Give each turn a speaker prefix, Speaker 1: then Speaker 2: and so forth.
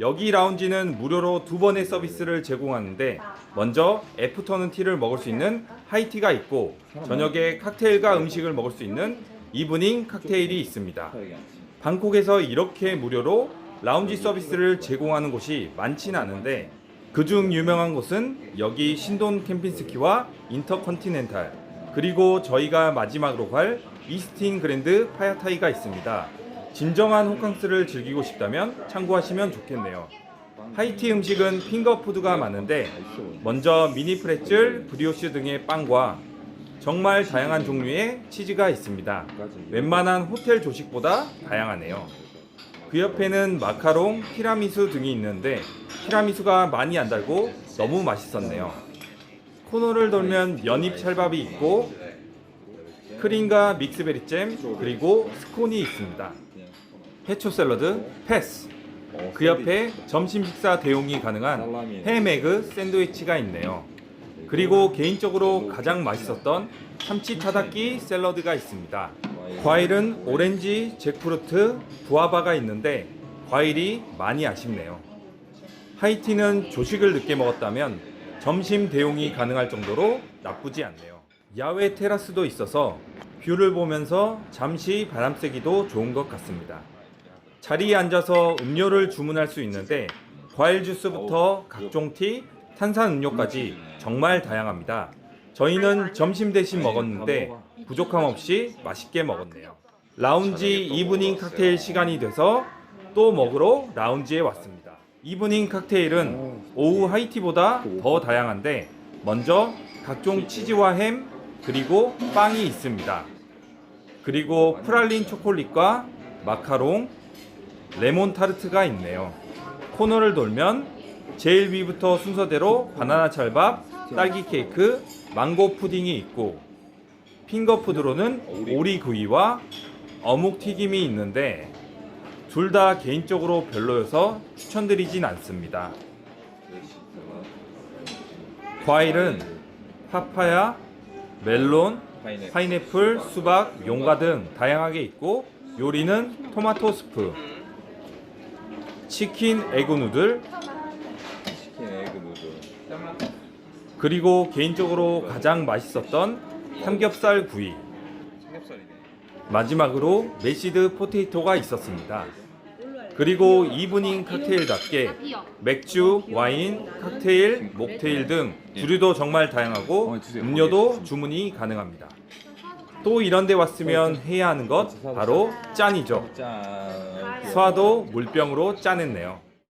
Speaker 1: 여기 라운지는 무료로 두 번의 서비스를 제공하는데 먼저 애프터눈 티를 먹을 수 있는 하이티가 있고 저녁에 칵테일과 음식을 먹을 수 있는 이브닝 칵테일이 있습니다. 방콕에서 이렇게 무료로 라운지 서비스를 제공하는 곳이 많진 않은데 그중 유명한 곳은 여기 신돈 캠핑스키와 인터컨티넨탈 그리고 저희가 마지막으로 갈 이스틴 그랜드 파야타이가 있습니다. 진정한 호캉스를 즐기고 싶다면 참고하시면 좋겠네요. 하이티 음식은 핑거푸드가 많은데 먼저 미니 프레첼, 브리오슈 등의 빵과 정말 다양한 종류의 치즈가 있습니다. 웬만한 호텔 조식보다 다양하네요. 그 옆에는 마카롱, 티라미수 등이 있는데 티라미수가 많이 안 달고 너무 맛있었네요. 코너를 돌면 연잎 찰밥이 있고 크림과 믹스베리 잼 그리고 스콘이 있습니다. 해초 샐러드 패스. 그 옆에 점심 식사 대용이 가능한 햄에그 샌드위치가 있네요. 그리고 개인적으로 가장 맛있었던 참치 타다키 샐러드가 있습니다. 과일은 오렌지, 잭프루트, 구아바가 있는데 과일이 많이 아쉽네요. 하이티는 조식을 늦게 먹었다면 점심 대용이 가능할 정도로 나쁘지 않네요. 야외 테라스도 있어서 뷰를 보면서 잠시 바람 쐬기도 좋은 것 같습니다. 자리에 앉아서 음료를 주문할 수 있는데 과일 주스부터 각종 티, 탄산 음료까지 정말 다양합니다. 저희는 점심 대신 먹었는데 부족함 없이 맛있게 먹었네요. 라운지 이브닝 칵테일 시간이 돼서 또 먹으러 라운지에 왔습니다. 이브닝 칵테일은 오후 하이티보다 더 다양한데 먼저 각종 치즈와 햄 그리고 빵이 있습니다. 그리고 프랄린 초콜릿과 마카롱, 레몬 타르트가 있네요. 코너를 돌면 제일 위부터 순서대로 바나나 찰밥, 딸기 케이크, 망고 푸딩이 있고 핑거푸드로는 오리 구이와 어묵 튀김이 있는데 둘 다 개인적으로 별로여서 추천드리진 않습니다. 과일은 파파야, 멜론, 파인애플, 수박, 용과 등 다양하게 있고 요리는 토마토 스프, 치킨 에그 누들,
Speaker 2: 치킨 에그 누들.
Speaker 1: 그리고 개인적으로 가장 맛있었던 삼겹살 구이, 마지막으로 메시드 포테이토가 있었습니다. 그리고 이브닝 칵테일답게 맥주, 와인, 칵테일, 목테일 등 주류도 정말 다양하고 음료도 주문이 가능합니다. 또 이런 데 왔으면 해야 하는 것 바로 짠이죠.
Speaker 2: 짠
Speaker 1: 소화도 물병으로 짜냈네요.